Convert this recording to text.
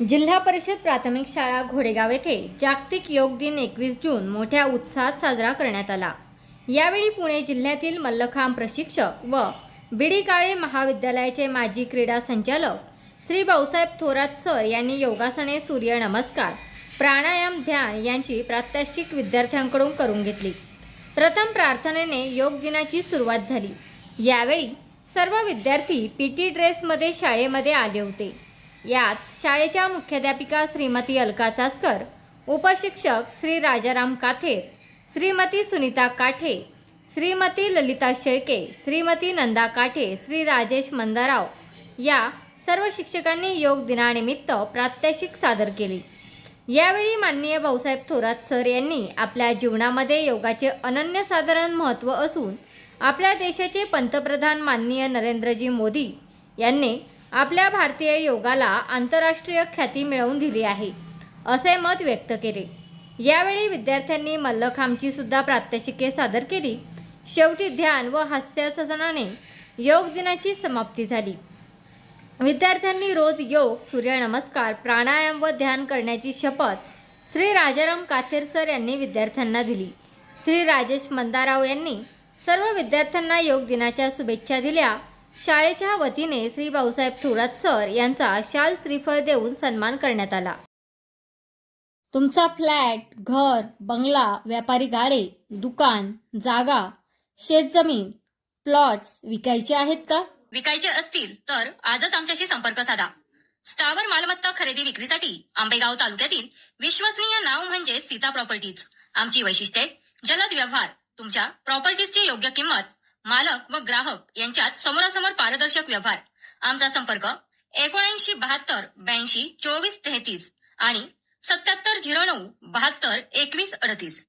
जिल्हा परिषद प्राथमिक शाळा घोडेगाव येथे जागतिक योग दिन एकवीस जून मोठ्या उत्साहात साजरा करण्यात आला. यावेळी पुणे जिल्ह्यातील मल्लखांब प्रशिक्षक व बिडी काळे महाविद्यालयाचे माजी क्रीडा संचालक श्री भाऊसाहेब थोरात सर यांनी योगासने सूर्य नमस्कार प्राणायाम ध्यान यांची प्रात्यक्षिक विद्यार्थ्यांकडून करून घेतली. प्रथम प्रार्थनेने योग दिनाची सुरुवात झाली. यावेळी सर्व विद्यार्थी पी टी ड्रेसमध्ये शाळेमध्ये आले होते. यात शाळेच्या मुख्याध्यापिका श्रीमती अलका चासकर उपशिक्षक श्री राजाराम काथे श्रीमती सुनीता काठे श्रीमती ललिता शेळके श्रीमती नंदा काठे श्री राजेश मंदाराव या सर्व शिक्षकांनी योग दिनानिमित्त प्रात्यक्षिक सादर केली. यावेळी माननीय भाऊसाहेब थोरात सर यांनी आपल्या जीवनामध्ये योगाचे अनन्यसाधारण महत्त्व असून आपल्या देशाचे पंतप्रधान माननीय नरेंद्रजी मोदी यांनी आपल्या भारतीय योगाला आंतरराष्ट्रीय ख्याती मिळवून दिली आहे असे मत व्यक्त केले. यावेळी विद्यार्थ्यांनी मल्लखांबची सुद्धा प्रात्यक्षिके सादर केली. शेवटी ध्यान व हास्यासनाने योग दिनाची समाप्ती झाली. विद्यार्थ्यांनी रोज योग सूर्यनमस्कार प्राणायाम व ध्यान करण्याची शपथ श्री राजाराम काथेर सर यांनी विद्यार्थ्यांना दिली. श्री राजेश मंदाराव यांनी सर्व विद्यार्थ्यांना योग दिनाच्या शुभेच्छा दिल्या. शाळेच्या वतीने श्री भाऊसाहेब थोरात सर यांचा शाल श्रीफळ देऊन सन्मान करण्यात आला. तुमचा फ्लॅट घर बंगला व्यापारी गाडे दुकान जागा शेतजमीन प्लॉट्स विकायचे आहेत का? विकायचे असतील तर आजच आमच्याशी संपर्क साधा. स्थावर मालमत्ता खरेदी विक्रीसाठी आंबेगाव तालुक्यातील विश्वसनीय नाव म्हणजे सीता प्रॉपर्टीज. आमची वैशिष्ट्ये जलद व्यवहार तुमच्या प्रॉपर्टीजची योग्य किंमत मालक व ग्राहक यांच्यात समोरासमोर पारदर्शक व्यवहार. आमचा संपर्क एकोणऐंशी बहात्तर ब्याऐंशी चोवीस तेहतीस आणि सत्याहत्तर झिरो नऊ बहात्तर एकवीस अडतीस.